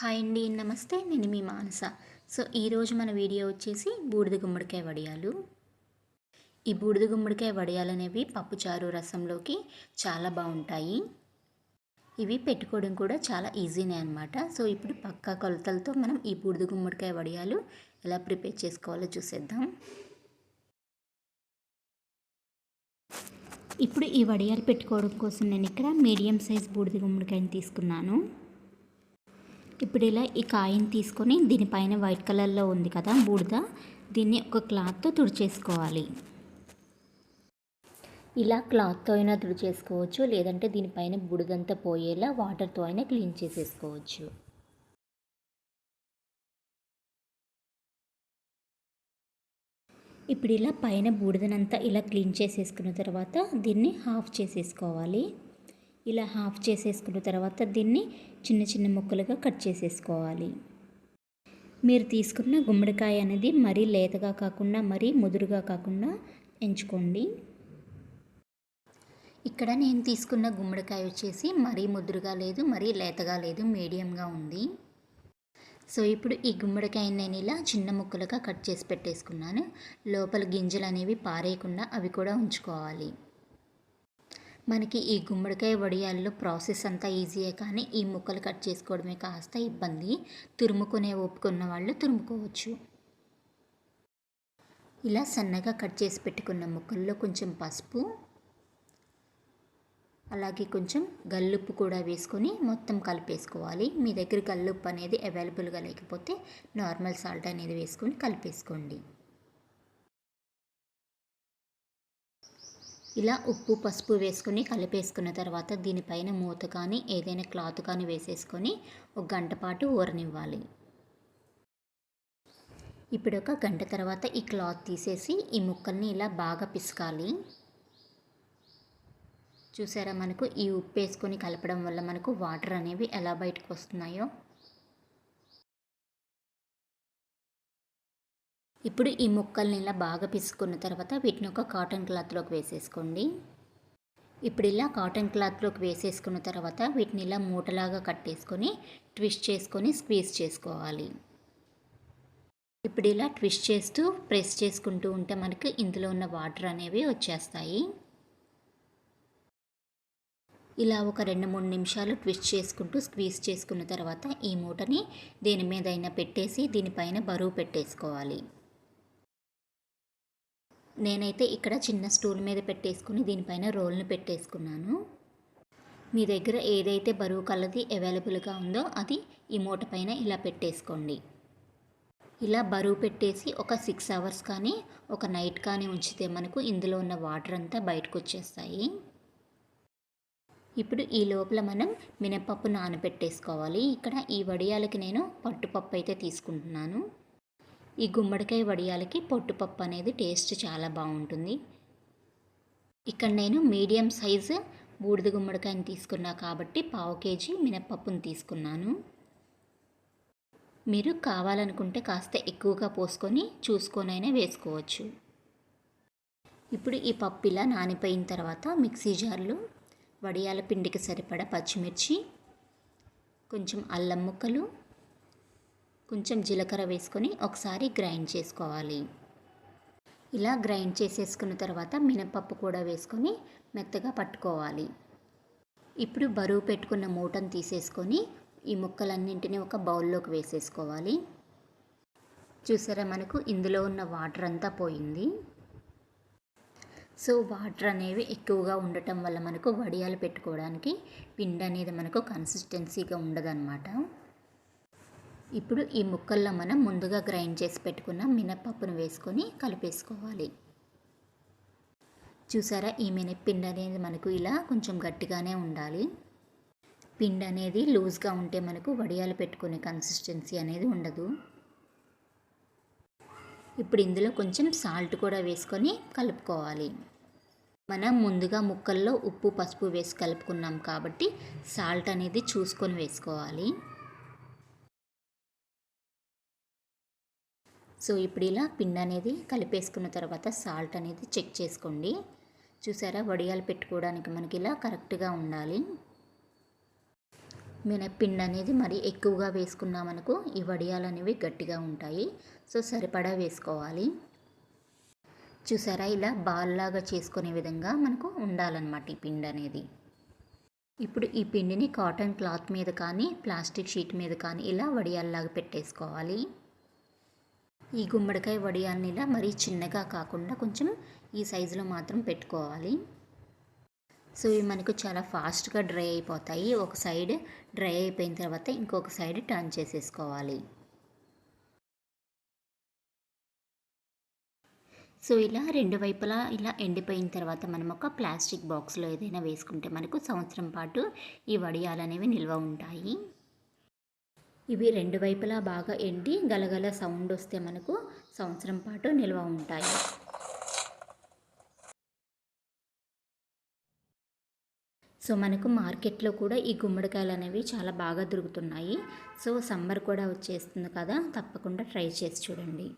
Hi అండి నమస్తే. నేను మీ మానస. సో ఈరోజు మన వీడియో వచ్చేసి బూడిద గుమ్మడికాయ వడియాలు. ఈ బూడిద గుమ్మడికాయ వడియాలు అనేవి పప్పుచారు రసంలోకి చాలా బాగుంటాయి. ఇవి పెట్టుకోవడం కూడా చాలా ఈజీనే అనమాట సో ఇప్పుడు పక్కా కొలతలతో మనం ఈ బూడిద గుమ్మడికాయ వడియాలు ఎలా ప్రిపేర్ చేసుకోవాలో చూసేద్దాం. ఇప్పుడు ఈ వడియాలు పెట్టుకోవడం కోసం నేను ఇక్కడ మీడియం సైజ్ బూడిద గుమ్మడికాయని తీసుకున్నాను. ఇప్పుడు ఇలా ఈ కాయని తీసుకొని దీనిపైన వైట్ కలర్లో ఉంది కదా బూడిద దీన్ని ఒక క్లాత్తో తుడిచేసుకోవాలి. ఇలా క్లాత్తో అయినా తుడిచేసుకోవచ్చు లేదంటే దీనిపైన బుడిదంతా పోయేలా వాటర్తో అయినా క్లీన్ చేసేసుకోవచ్చు. ఇప్పుడు ఇలా పైన బూడిదనంతా ఇలా క్లీన్ చేసేసుకున్న తర్వాత దీన్ని హాఫ్ చేసేసుకోవాలి. ఇలా హాఫ్ చేసేసుకున్న తర్వాత దీన్ని చిన్న చిన్న ముక్కలుగా కట్ చేసేసుకోవాలి. మీరు తీసుకున్న గుమ్మడికాయ అనేది మరీ లేతగా కాకుండా మరీ ముదురుగా కాకుండా ఎంచుకోండి. ఇక్కడ నేను తీసుకున్న గుమ్మడికాయ వచ్చేసి మరీ ముదురుగా లేదు మరీ లేతగా లేదు మీడియంగా ఉంది. సో ఇప్పుడు ఈ గుమ్మడికాయని నేను ఇలా చిన్న ముక్కలుగా కట్ చేసి పెట్టేసుకున్నాను. లోపల గింజలు అనేవి పారేయకుండా అవి కూడా ఉంచుకోవాలి. మనకి ఈ గుమ్మడికాయ వడియాల్లో ప్రాసెస్ అంతా ఈజీయే కానీ ఈ ముక్కలు కట్ చేసుకోవడమే కాస్త ఇబ్బంది. తురుముకునే ఒప్పుకున్న వాళ్ళు తురుముకోవచ్చు. ఇలా సన్నగా కట్ చేసి పెట్టుకున్న ముక్కల్లో కొంచెం పసుపు అలాగే కొంచెం గల్లుప్పు కూడా వేసుకొని మొత్తం కలిపేసుకోవాలి. మీ దగ్గర గల్లుప్పు అనేది అవైలబుల్గా లేకపోతే నార్మల్ సాల్ట్ అనేది వేసుకొని కలిపేసుకోండి. ఇలా ఉప్పు పసుపు వేసుకుని కలిపేసుకున్న తర్వాత దీనిపైన మూత కానీ ఏదైనా క్లాత్ కానీ వేసేసుకొని ఒక గంట పాటు ఊరనివ్వాలి. ఇప్పుడు ఒక గంట తర్వాత ఈ క్లాత్ తీసేసి ఈ ముక్కల్ని ఇలా బాగా పిసకాలి. చూసారా మనకు ఈ ఉప్పు వేసుకొని కలపడం వల్ల మనకు వాటర్ అనేవి ఎలా బయటకు వస్తున్నాయో? ఇప్పుడు ఈ ముక్కల్ని ఇలా బాగా పిసుకున్న తర్వాత వీటిని ఒక కాటన్ క్లాత్లోకి వేసేసుకోండి. ఇప్పుడు ఇలా కాటన్ క్లాత్లోకి వేసేసుకున్న తర్వాత వీటిని ఇలా మూటలాగా కట్టేసుకొని ట్విస్ట్ చేసుకొని స్క్వీజ్ చేసుకోవాలి. ఇప్పుడు ఇలా ట్విస్ట్ చేస్తూ ప్రెస్ చేసుకుంటూ ఉంటే మనకి ఇందులో ఉన్న వాటర్ అనేవి వచ్చేస్తాయి. ఇలా ఒక రెండు మూడు నిమిషాలు ట్విస్ట్ చేసుకుంటూ స్క్వీజ్ చేసుకున్న తర్వాత ఈ మూటని దీని మీద అయినా పెట్టేసి దీనిపైన బరువు పెట్టేసుకోవాలి. నేనైతే ఇక్కడ చిన్న స్టూల్ మీద పెట్టేసుకుని దీనిపైన రోల్ని పెట్టేసుకున్నాను. మీ దగ్గర ఏదైతే బరువు కలది అవైలబుల్గా ఉందో అది ఈ మూట పైన ఇలా పెట్టేసుకోండి. ఇలా బరువు పెట్టేసి ఒక సిక్స్ అవర్స్ కానీ ఒక నైట్ కానీ ఉంచితే మనకు ఇందులో ఉన్న వాటర్ అంతా బయటకు వచ్చేస్తాయి ఇప్పుడు ఈ లోపల మనం మినపప్పు నానబెట్టేసుకోవాలి. ఇక్కడ ఈ వడియాలకి నేను పట్టుపప్పు అయితే తీసుకుంటున్నాను. ఈ గుమ్మడికాయ వడియాలకి పొట్టుపప్పు అనేది టేస్ట్ చాలా బాగుంటుంది. ఇక్కడ నేను మీడియం సైజు బూడిద గుమ్మడికాయని తీసుకున్నా కాబట్టి పావు కేజీ మినప్పప్పుని తీసుకున్నాను. మీరు కావాలనుకుంటే కాస్త ఎక్కువగా పోసుకొని చూసుకొనైనా వేసుకోవచ్చు. ఇప్పుడు ఈ పప్పు ఇలా నానిపోయిన తర్వాత మిక్సీ జార్లో వడియాల పిండికి సరిపడ పచ్చిమిర్చి కొంచెం అల్లం ముక్కలు కొంచెం జీలకర్ర వేసుకొని ఒకసారి గ్రైండ్ చేసుకోవాలి. ఇలా గ్రైండ్ చేసేసుకున్న తర్వాత మినపప్పు కూడా వేసుకొని మెత్తగా పట్టుకోవాలి. ఇప్పుడు బరువు పెట్టుకున్న మూటను తీసేసుకొని ఈ ముక్కలన్నింటినీ ఒక బౌల్లోకి వేసేసుకోవాలి. చూసారా మనకు ఇందులో ఉన్న వాటర్ అంతా పోయింది. సో వాటర్ అనేవి ఎక్కువగా ఉండటం వల్ల మనకు వడియాలు పెట్టుకోవడానికి పిండి అనేది మనకు కన్సిస్టెన్సీగా ఉండదన్నమాట. ఇప్పుడు ఈ ముక్కల్లో మనం ముందుగా గ్రైండ్ చేసి పెట్టుకున్న మినప్పప్పును వేసుకొని కలిపేసుకోవాలి. చూసారా? ఈ మినప్పిండి అనేది మనకు ఇలా కొంచెం గట్టిగానే ఉండాలి. పిండి అనేది లూజ్గా ఉంటే మనకు వడియాలు పెట్టుకునే కన్సిస్టెన్సీ అనేది ఉండదు. ఇప్పుడు ఇందులో కొంచెం సాల్ట్ కూడా వేసుకొని కలుపుకోవాలి. మనం ముందుగా ముక్కల్లో ఉప్పు పసుపు వేసి కలుపుకున్నాం కాబట్టి సాల్ట్ అనేది చూసుకొని వేసుకోవాలి. సో ఇప్పుడు ఇలా పిండి అనేది కలిపేసుకున్న తర్వాత సాల్ట్ అనేది చెక్ చేసుకోండి. చూసారా? వడియాలు పెట్టుకోవడానికి మనకి ఇలా కరెక్ట్గా ఉండాలి. మినప్పిండి అనేది మరి ఎక్కువగా వేసుకున్నామనుకో ఈ వడియాలు అనేవి గట్టిగా ఉంటాయి. సో సరిపడా వేసుకోవాలి. చూసారా? ఇలా బాల్లాగా చేసుకునే విధంగా మనకు ఉండాలన్నమాట ఈ పిండి అనేది. ఇప్పుడు ఈ పిండిని కాటన్ క్లాత్ మీద కానీ ప్లాస్టిక్ షీట్ మీద కానీ ఇలా వడియాల్లాగా పెట్టేసుకోవాలి. ఈ గుమ్మడికాయ వడియాల్ని ఇలా మరీ చిన్నగా కాకుండా కొంచెం ఈ సైజులో మాత్రం పెట్టుకోవాలి. సో ఇవి మనకు చాలా ఫాస్ట్గా డ్రై అయిపోతాయి. ఒక సైడ్ డ్రై అయిపోయిన తర్వాత ఇంకొక సైడ్ టర్న్ చేసేసుకోవాలి. సో ఇలా రెండు వైపులా ఇలా ఎండిపోయిన తర్వాత మనం ఒక ప్లాస్టిక్ బాక్స్లో ఏదైనా వేసుకుంటే మనకు సంవత్సరం పాటు ఈ వడియాలు అనేవి నిల్వ ఉంటాయి. ఇవి రెండు వైపులా బాగా ఎండి గలగల సౌండ్ వస్తే మనకు సంవత్సరం పాటు నిల్వ ఉంటాయి. సో మనకు మార్కెట్లో కూడా ఈ గుమ్మడికాయలు అనేవి చాలా బాగా దొరుకుతున్నాయి. సో సమ్మర్ కూడా వచ్చేస్తుంది కదా తప్పకుండా ట్రై చేసి చూడండి.